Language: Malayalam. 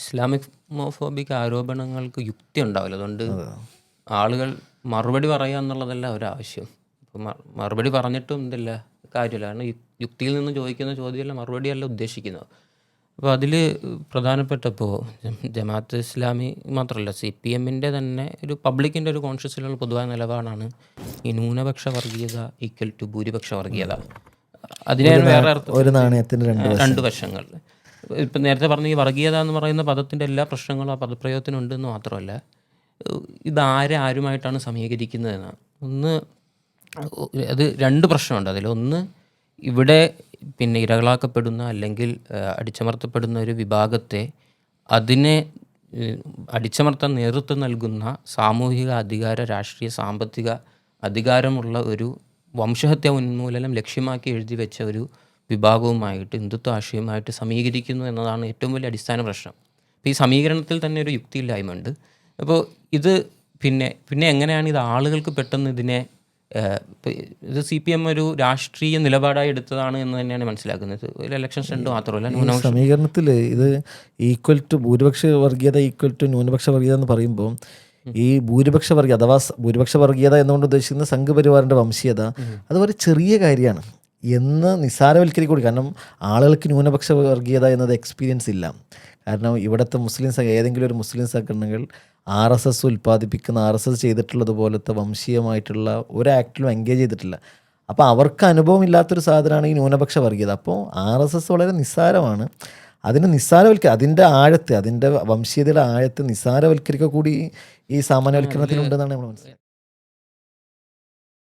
ഇസ്ലാമിക് മോഫോബിക് ആരോപണങ്ങൾക്ക് യുക്തി ഉണ്ടാവില്ല. അതുകൊണ്ട് ആളുകൾ മറുപടി പറയുക എന്നുള്ളതല്ല ഒരാവശ്യം ഇപ്പം മറുപടി പറഞ്ഞിട്ടും എന്തില്ല കാര്യമില്ല. കാരണം യുക്തിയിൽ നിന്ന് ചോദിക്കുന്ന ചോദ്യമല്ല മറുപടിയല്ല ഉദ്ദേശിക്കുന്നത്. അപ്പോൾ അതിൽ പ്രധാനപ്പെട്ടപ്പോൾ ജമാഅത്ത് ഇസ്ലാമി മാത്രമല്ല സി പി എമ്മിന്റെ തന്നെ ഒരു പബ്ലിക്കിന്റെ ഒരു കോൺഷ്യസിലുള്ള പൊതുവായ നിലപാടാണ് ഈ ന്യൂനപക്ഷ വർഗീയത ഈക്വൽ ടു ഭൂരിപക്ഷ വർഗീയത. അതിനെ വേറെ ഒരു നാണയത്തിന് രണ്ട് വശങ്ങൾ. ഇപ്പം നേരത്തെ പറഞ്ഞ ഈ വർഗീയത എന്ന് പറയുന്ന പദത്തിന്റെ എല്ലാ പ്രശ്നങ്ങളും ആ പദപ്രയോഗത്തിനുണ്ട് എന്ന് മാത്രമല്ല ഇതാരെ ആരുമായിട്ടാണ് സമീകരിക്കുന്നതെന്ന് ഒന്ന് അത് രണ്ട് പ്രശ്നമുണ്ട്. അതിൽ ഒന്ന് ഇവിടെ പിന്നെ ഇരകളാക്കപ്പെടുന്ന അല്ലെങ്കിൽ അടിച്ചമർത്തപ്പെടുന്ന ഒരു വിഭാഗത്തെ അതിനെ അടിച്ചമർത്താൻ നേതൃത്വം നൽകുന്ന സാമൂഹിക അധികാര രാഷ്ട്രീയ സാമ്പത്തിക അധികാരമുള്ള ഒരു വംശഹത്യ ഉന്മൂലനം ലക്ഷ്യമാക്കി എഴുതി വെച്ച ഒരു വിഭാഗവുമായിട്ട് ഹിന്ദുത്വ ആശയവുമായിട്ട് സമീകരിക്കുന്നു എന്നതാണ് ഏറ്റവും വലിയ അടിസ്ഥാന പ്രശ്നം. അപ്പോൾ ഈ സമീകരണത്തിൽ തന്നെ ഒരു യുക്തിയില്ലായ്മയുണ്ട്. അപ്പോൾ ഇത് പിന്നെ പിന്നെ എങ്ങനെയാണ് ഇത് ആളുകൾക്ക് പെട്ടെന്ന് ഇതിനെ ഇത് സി പി എം ഒരു രാഷ്ട്രീയ നിലപാടായി എടുത്തതാണ് എന്ന് തന്നെയാണ് മനസ്സിലാക്കുന്നത്. ഒരു ഇലക്ഷൻ സ്റ്റണ്ട് മാത്രമല്ല സമീകരണത്തിൽ ഇത് ഈക്വൽ ടു ഭൂരിപക്ഷ വർഗീയത ഈക്വൽ ടു ന്യൂനപക്ഷ വർഗീയത എന്ന് പറയുമ്പോൾ ഈ ഭൂരിപക്ഷ വർഗീയ അഥവാ ഭൂരിപക്ഷ വർഗീയത എന്നുകൊണ്ട് ഉദ്ദേശിക്കുന്ന സംഘപരിവാറിന്റെ വംശീയത അത് വളരെ ചെറിയ കാര്യമാണ്. എന്ന് നിസ്സാരവൽക്കരിക്കൂടി കാരണം ആളുകൾക്ക് ന്യൂനപക്ഷ വർഗീയത എന്നത് എക്സ്പീരിയൻസ് ഇല്ല. കാരണം ഇവിടുത്തെ മുസ്ലിം ഏതെങ്കിലും ഒരു മുസ്ലിം സംഘടനകൾ ആർ എസ് എസ് ഉൽപ്പാദിപ്പിക്കുന്ന ആർ എസ് എസ് ചെയ്തിട്ടുള്ളത് പോലത്തെ വംശീയമായിട്ടുള്ള ഒരു ആക്ടിലും എൻഗേജ് ചെയ്തിട്ടില്ല. അപ്പോൾ അവർക്ക് അനുഭവം ഇല്ലാത്തൊരു സാധനമാണ് ഈ ന്യൂനപക്ഷ വർഗീയത. അപ്പോൾ ആർ എസ് എസ് വളരെ നിസ്സാരമാണ്. അതിന് നിസ്സാരവൽക്ക അതിന്റെ ആഴത്ത് അതിന്റെ വംശീയതയുടെ ആഴത്ത് നിസ്സാരവൽക്കരിക്കുക കൂടി ഈ സാമാന്യവൽക്കരണത്തിലുണ്ടെന്നാണ് നമ്മൾ മനസ്സിലാക്കുന്നത്.